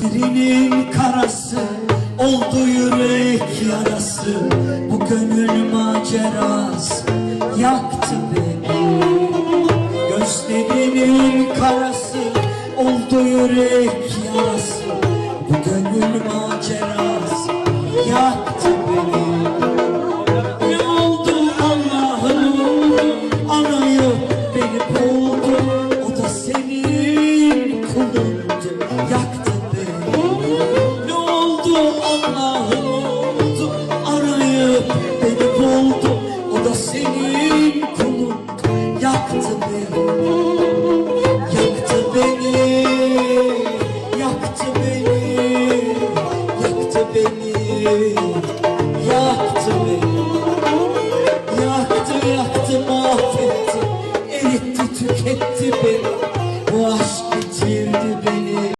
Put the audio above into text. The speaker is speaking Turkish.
Birinin karası oldu yürek yarası Bu gönül macerası yaktı beni. Gözlerinin karası oldu yürek yarası Bu gönül macerası Yaktı beni. Yaktı yaktı mahvetti. Eritti tüketti beni.